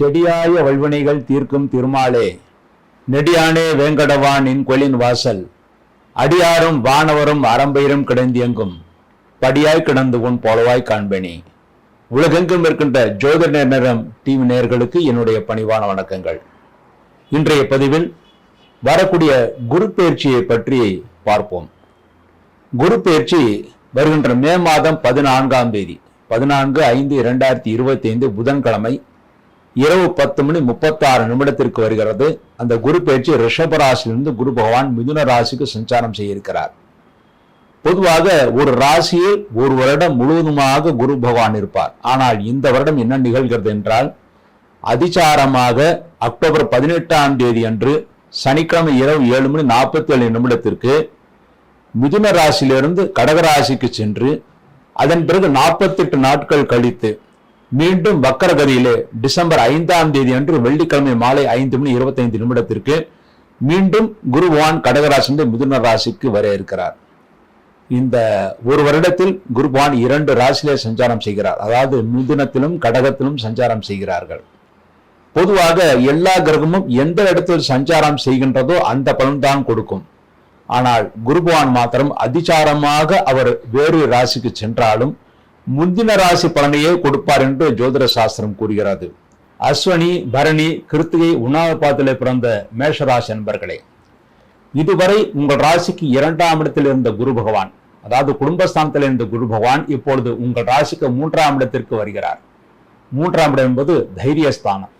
செடியாய வல்வினைகள் தீர்க்கும் திருமாலே. நெடியானே வேங்கடவானின் கொலின் வாசல். அடியாரும் வானவரும் அறம்பயிரும் கிடந்தியங்கும். படியாய் கிடந்து உன் போலவாய் காண்பேனி. உலகெங்கும் இருக்கின்ற ஜோதிட நேரம் டிவி நேர்களுக்கு என்னுடைய பணிவான வணக்கங்கள். இன்றைய பதிவில் வரக்கூடிய குரு பயிற்சியை பற்றி பார்ப்போம். குரு பயிற்சி வருகின்ற மே மாதம் பதினான்காம் தேதி பதினான்கு ஐந்து இரண்டாயிரத்தி இருபத்தி ஐந்து புதன்கிழமை இரவு பத்து மணி முப்பத்தாறு நிமிடத்திற்கு வருகிறது. அந்த குரு பயிற்சி ரிஷப ராசியிலிருந்து குரு பகவான் மிதுன ராசிக்கு சஞ்சாரம் செய்திருக்கிறார். பொதுவாக ஒரு ராசியில் ஒரு வருடம் முழுவதுமாக குரு பகவான் இருப்பார். ஆனால் இந்த வருடம் என்ன நிகழ்கிறது என்றால் அதிசாரமாக அக்டோபர் பதினெட்டாம் தேதி அன்று சனிக்கிழமை இரவு ஏழு மணி நாற்பத்தி ஏழு நிமிடத்திற்கு மிதுன ராசியிலிருந்து கடக ராசிக்கு சென்று அதன் பிறகு நாற்பத்தெட்டு நாட்கள் கழித்து மீண்டும் வக்கரகதியிலே டிசம்பர் ஐந்தாம் தேதி அன்று வெள்ளிக்கிழமை மாலை ஐந்து மணி இருபத்தைந்து நிமிடத்திற்கு மீண்டும் குருவான் பகவான் மிதுன ராசிக்கு வர இருக்கிறார். இந்த ஒரு வருடத்தில் குருவான் இரண்டு ராசியிலே சஞ்சாரம் செய்கிறார். அதாவது மிதுனத்திலும் கடகத்திலும் சஞ்சாரம் செய்கிறார்கள். பொதுவாக எல்லா கிரகமும் எந்த இடத்தில் சஞ்சாரம் செய்கின்றதோ அந்த பலன்தான் கொடுக்கும். ஆனால் குருபவான் மாத்திரம் அதிசாரமாக அவர் வேறு ராசிக்கு சென்றாலும் முந்தின ராசி பலனையே கொடுப்பார் என்று ஜோதிட சாஸ்திரம் கூறுகிறது. அஸ்வனி பரணி கிருத்திகை உணாபாத்திலே பிறந்த மேஷராசி நண்பர்களே இதுவரை உங்கள் ராசிக்கு இரண்டாம் இடத்தில் இருந்த குரு பகவான் அதாவது குடும்பஸ்தானத்தில் இருந்த குரு பகவான் இப்பொழுது உங்கள் ராசிக்கு மூன்றாம் இடத்திற்கு வருகிறார். மூன்றாம் இடம் என்பது தைரியஸ்தானம்.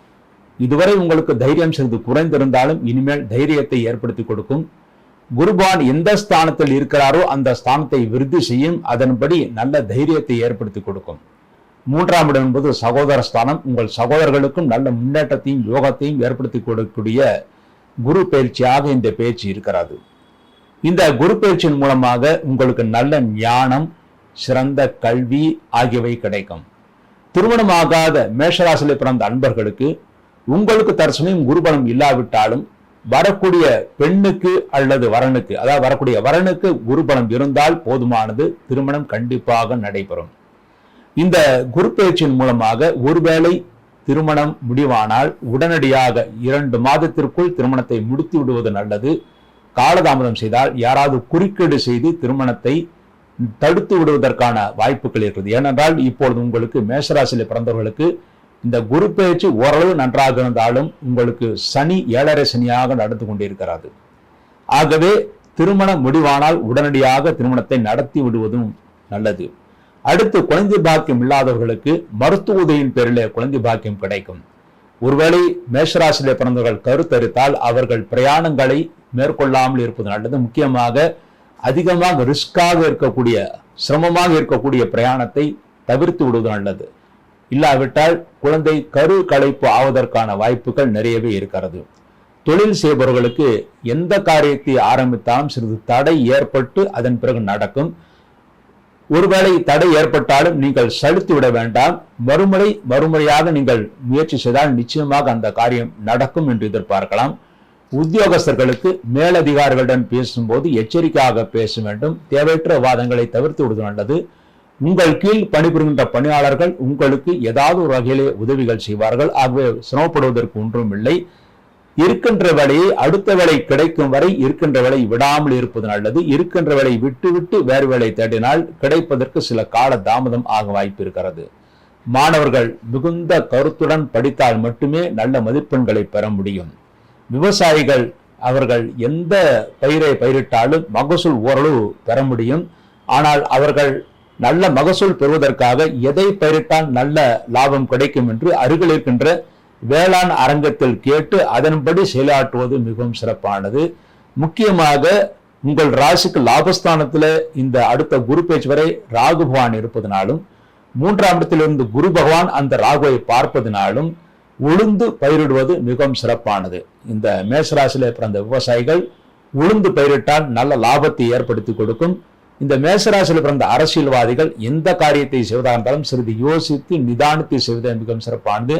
இதுவரை உங்களுக்கு தைரியம் சிறிது குறைந்திருந்தாலும் இனிமேல் தைரியத்தை ஏற்படுத்தி கொடுக்கும் குருபான் எந்த ஸ்தானத்தில் இருக்கிறாரோ அந்த ஸ்தானத்தை விருத்தி செய்யும் அதன்படி நல்ல தைரியத்தை ஏற்படுத்தி கொடுக்கும். மூன்றாம் இடம் என்பது சகோதர ஸ்தானம். உங்கள் சகோதரர்களுக்கும் நல்ல முன்னேற்றத்தையும் யோகத்தையும் ஏற்படுத்தி கொடுக்கக்கூடிய குரு பயிற்சியாக இந்த பயிற்சி இருக்கிறது. இந்த குரு பயிற்சியின் மூலமாக உங்களுக்கு நல்ல ஞானம் சிறந்த கல்வி ஆகியவை கிடைக்கும். திருமணமாகாத மேஷராசியில் பிறந்த அன்பர்களுக்கு உங்களுக்கு தற்சமயம் குருபலம் இல்லாவிட்டாலும் வரக்கூடிய பெண்ணுக்கு அல்லது வரனுக்கு அதாவது வரக்கூடிய வரனுக்கு குருபலம் இருந்தால் போதுமானது திருமணம் கண்டிப்பாக நடைபெறும். இந்த குரு மூலமாக ஒருவேளை திருமணம் முடிவானால் உடனடியாக இரண்டு மாதத்திற்குள் திருமணத்தை முடித்து விடுவது நல்லது. காலதாமதம் செய்தால் யாராவது குறுக்கீடு செய்து திருமணத்தை தடுத்து விடுவதற்கான வாய்ப்புகள் இருக்கிறது ஏனென்றால் இப்பொழுது உங்களுக்கு மேஷராசியில் பிறந்தவர்களுக்கு இந்த குரு பயிற்சி ஓரளவு நன்றாக இருந்தாலும் உங்களுக்கு சனி ஏழரை சனியாக நடந்து கொண்டிருக்கிறது. ஆகவே திருமணம் முடிவானால் உடனடியாக திருமணத்தை நடத்தி விடுவதும் நல்லது. அடுத்து குழந்தை பாக்கியம் இல்லாதவர்களுக்கு மருத்துவ உதவியின் பேரிலே குழந்தை பாக்கியம் கிடைக்கும். ஒருவேளை மேஷராசியிலே பிறந்தவர்கள் கருத்தரித்தால் அவர்கள் பிரயாணங்களை மேற்கொள்ளாமல் இருப்பது நல்லது. முக்கியமாக அதிகமாக ரிஸ்காக இருக்கக்கூடிய சிரமமாக இருக்கக்கூடிய பிரயாணத்தை தவிர்த்து விடுவது நல்லது. இல்லாவிட்டால் குழந்தை கரு களைப்பு ஆவதற்கான வாய்ப்புகள் நிறையவே இருக்கிறது. தொழில் செய்பவர்களுக்கு எந்த காரியத்தை ஆரம்பித்தாலும் சிறிது தடை ஏற்பட்டு அதன் பிறகு நடக்கும். ஒருவேளை தடை ஏற்பட்டாலும் நீங்கள் சலித்து விட வேண்டாம். மறுமுறை மறுமுறையாக நீங்கள் முயற்சி செய்தால் நிச்சயமாக அந்த காரியம் நடக்கும் என்று எதிர்பார்க்கலாம். உத்தியோகஸ்தர்களுக்கு மேலதிகாரிகளுடன் பேசும்போது எச்சரிக்கையாக பேச வேண்டும். தேவையற்ற வாதங்களை தவிர்த்து விடுவது நல்லது. உங்கள் கீழ் பணிபுரிகின்ற பணியாளர்கள் உங்களுக்கு ஏதாவது ஒரு வகையிலே உதவிகள் செய்வார்கள். ஆகவே சிரமப்படுவதற்கு ஒன்றும் இல்லை இருக்கின்ற வேலையை அடுத்த வேலை கிடைக்கும் வரை இருக்கின்ற வேலை விடாமல் இருப்பது நல்லது. இருக்கின்ற வேலை விட்டு விட்டு வேறு வேலை தேடினால் கிடைப்பதற்கு சில கால தாமதம் ஆக வாய்ப்பு இருக்கிறது. மாணவர்கள் மிகுந்த கருத்துடன் படித்தால் மட்டுமே நல்ல மதிப்பெண்களை பெற முடியும். விவசாயிகள் அவர்கள் எந்த பயிரை பயிரிட்டாலும் மகசூல் ஓரளவு பெற முடியும். ஆனால் அவர்கள் நல்ல மகசூல் பெறுவதற்காக எதை பயிரிட்டால் நல்ல லாபம் கிடைக்கும் என்று அருகில் இருக்கின்ற வேளாண் அரங்கத்தில் கேட்டு அதன்படி செயலாற்றுவது மிகவும் சிறப்பானது. முக்கியமாக உங்கள் ராசிக்கு லாபஸ்தானத்தில் இந்த அடுத்த குரு பேச்சு வரை ராகு பகவான் இருப்பதனாலும் மூன்றாம் இடத்திலிருந்து குரு பகவான் அந்த ராகுவை பார்ப்பதனாலும் உளுந்து பயிரிடுவது மிகவும் சிறப்பானது. இந்த மேசராசியில் பிறந்த விவசாயிகள் உளுந்து பயிரிட்டால் நல்ல லாபத்தை ஏற்படுத்தி கொடுக்கும். இந்த மேசராசியில் பிறந்த அரசியல்வாதிகள் எந்த காரியத்தை செய்வதாக இருந்தாலும் சிறிது யோசித்து நிதானித்து செய்வது மிகவும் சிறப்பானது.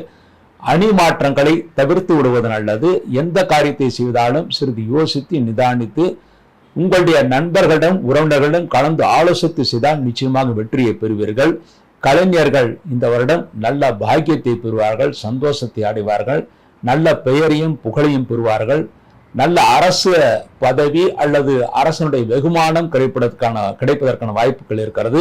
அணி மாற்றங்களை தவிர்த்து விடுவது நல்லது. எந்த காரியத்தை செய்தாலும் சிறிது யோசித்து நிதானித்து உங்களுடைய நண்பர்களிடம் உறவினர்களிடம் கலந்து ஆலோசித்து செய்தால் நிச்சயமாக வெற்றியை பெறுவீர்கள். கலைஞர்கள் இந்த வருடம் நல்ல பாக்கியத்தை பெறுவார்கள் சந்தோஷத்தை அடைவார்கள் நல்ல பெயரையும் புகழையும் பெறுவார்கள். நல்ல அரசு பதவி அல்லது அரசனுடைய வெகுமானம் கிடைப்பதற்கான கிடைப்பதற்கான வாய்ப்புகள் இருக்கிறது.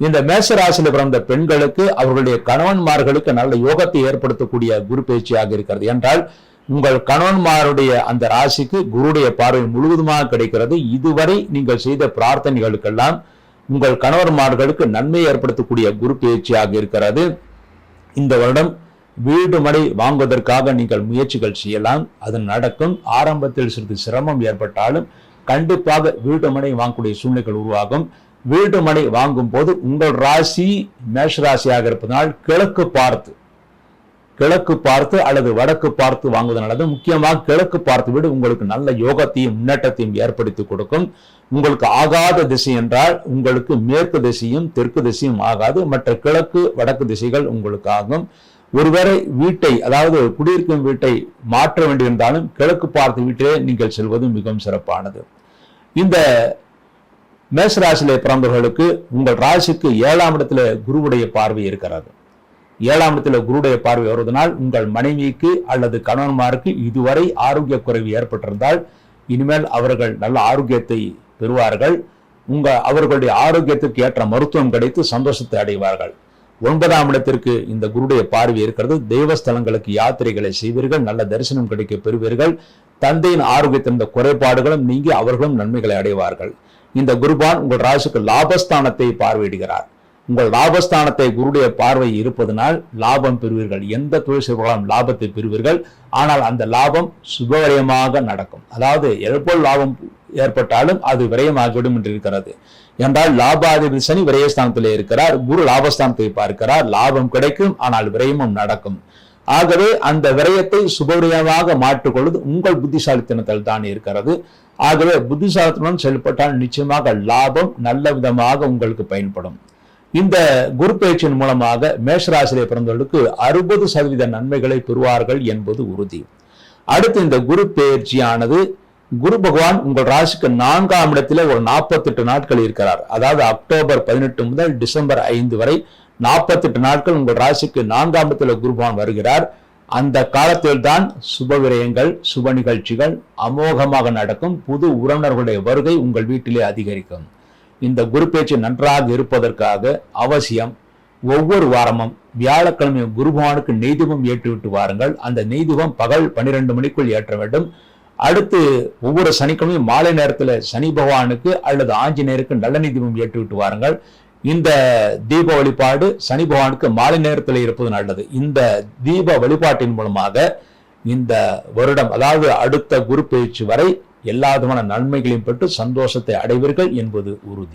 இந்த மேச ராசியில் பிறந்த பெண்களுக்கு அவர்களுடைய கணவன்மார்களுக்கு நல்ல யோகத்தை ஏற்படுத்தக்கூடிய குரு பயிற்சியாக இருக்கிறது. என்றால் உங்கள் கணவன்மாருடைய அந்த ராசிக்கு குருடைய பார்வை முழுவதுமாக கிடைக்கிறது. இதுவரை நீங்கள் செய்த பிரார்த்தனைகளுக்கெல்லாம் உங்கள் கணவன்மார்களுக்கு நன்மை ஏற்படுத்தக்கூடிய குரு பயிற்சியாக இருக்கிறது. இந்த வருடம் வீடு மனை வாங்குவதற்காக நீங்கள் முயற்சிகள் செய்யலாம். அது நடக்கும். ஆரம்பத்தில் சிறிது சிரமம் ஏற்பட்டாலும் கண்டிப்பாக வீடு மனை வாங்கக்கூடிய சூழ்நிலைகள் உருவாகும். வீடு மனை வாங்கும் போது உங்கள் ராசி மேஷ ராசியாக இருப்பதனால் கிழக்கு பார்த்து கிழக்கு பார்த்து அல்லது வடக்கு பார்த்து வாங்குவதனால முக்கியமாக கிழக்கு பார்த்து வீடு உங்களுக்கு நல்ல யோகத்தையும் முன்னேற்றத்தையும் ஏற்படுத்தி கொடுக்கும். உங்களுக்கு ஆகாத திசை என்றால் உங்களுக்கு மேற்கு திசையும் தெற்கு திசையும் ஆகாது. மற்ற கிழக்கு வடக்கு திசைகள் உங்களுக்கு ஆகும் ஒருவேளை வீட்டை அதாவது குடியிருக்கும் வீட்டை மாற்ற வேண்டியிருந்தாலும் கிழக்கு பார்த்து வீட்டிலே நீங்கள் செல்வது மிகவும் சிறப்பானது. இந்த மேசராசியிலே பிறந்தவர்களுக்கு உங்கள் ராசிக்கு ஏழாம் இடத்துல குருவுடைய பார்வை இருக்கிறது. ஏழாம் இடத்துல குருடைய பார்வை வருவதனால் உங்கள் மனைவிக்கு அல்லது கணவன்மாருக்கு இதுவரை ஆரோக்கிய குறைவு ஏற்பட்டிருந்தால் இனிமேல் அவர்கள் நல்ல ஆரோக்கியத்தை பெறுவார்கள். உங்கள் அவர்களுடைய ஆரோக்கியத்துக்கு ஏற்ற மருத்துவம் கிடைத்து சந்தோஷத்தை அடைவார்கள். ஒன்பதாம் இடத்திற்கு இந்த குருடைய பார்வை இருக்கிறது. தெய்வஸ்தலங்களுக்கு யாத்திரைகளை செய்வீர்கள் நல்ல தரிசனம் கிடைக்க பெறுவீர்கள். தந்தையின் ஆரோக்கியத்திருந்த குறைபாடுகளும் நீங்கி அவர்களும் நன்மைகளை அடைவார்கள். இந்த குருபான் உங்கள் ராசுக்கு லாபஸ்தானத்தை பார்வையிடுகிறார். உங்கள் லாபஸ்தானத்தை குருடைய பார்வை இருப்பதனால் லாபம் பெறுவீர்கள். எந்த தொழில் செய்வதாலும் லாபத்தை பெறுவீர்கள். ஆனால் அந்த லாபம் சுபவரியமாக நடக்கும். அதாவது எப்போது லாபம் ஏற்பட்டாலும் அது விரயமாகிவிடும் என்று இருக்கிறது. என்றால் லாபாதிபதி சனி விரயஸ்தானத்திலே இருக்கிறார். குரு லாபஸ்தானத்தை பார்க்கிறார். லாபம் கிடைக்கும் ஆனால் விரயமும் நடக்கும். ஆகவே அந்த விரயத்தை சுபவிரயமாக மாற்றிக்கொள்வது உங்கள் புத்திசாலித்தனத்தில் தான் இருக்கிறது. ஆகவே புத்திசாலித்தனம் செயல்பட்டால் நிச்சயமாக லாபம் நல்ல விதமாக உங்களுக்கு பயன்படும். இந்த குரு பயிற்சியின் மூலமாக மேஷராசிலே பிறந்தவர்களுக்கு அறுபது சதவீத நன்மைகளை பெறுவார்கள் என்பது உறுதி. அடுத்து இந்த குரு பயிற்சியானது குரு பகவான் உங்கள் ராசிக்கு நான்காம் இடத்துல ஒரு நாற்பத்தெட்டு நாட்கள் இருக்கிறார். அதாவது அக்டோபர் பதினெட்டு முதல் டிசம்பர் ஐந்து வரை நாற்பத்தெட்டு நாட்கள் உங்கள் ராசிக்கு நான்காம் இடத்துல குரு பகவான் வருகிறார். அந்த காலத்தில் தான் சுப விரயங்கள் சுப நிகழ்ச்சிகள் அமோகமாக நடக்கும். புது உறவினர்களுடைய வருகை உங்கள் வீட்டிலே அதிகரிக்கும். இந்த குரு பேச்சு நன்றாக இருப்பதற்காக அவசியம் ஒவ்வொரு வாரமும் வியாழக்கிழமை குருபவானுக்கு நெய்துவம் ஏற்றிவிட்டு வாருங்கள். அந்த நெய்துவம் பகல் பன்னிரெண்டு மணிக்குள் ஏற்ற வேண்டும். அடுத்து ஒவ்வொரு சனிக்கிழமையும் மாலை நேரத்தில் சனி பகவானுக்கு அல்லது ஆஞ்சநேயருக்கு நல்ல தீபம் ஏற்றிவிட்டு வாருங்கள். இந்த தீப வழிபாடு சனி பகவானுக்கு மாலை நேரத்தில் இருப்பது நல்லது. இந்த தீப வழிபாட்டின் மூலமாக இந்த வருடம் அதாவது அடுத்த குரு பயிற்சி வரை எல்லா விதமான நன்மைகளையும் பெற்று சந்தோஷத்தை அடைவீர்கள் என்பது உறுதி.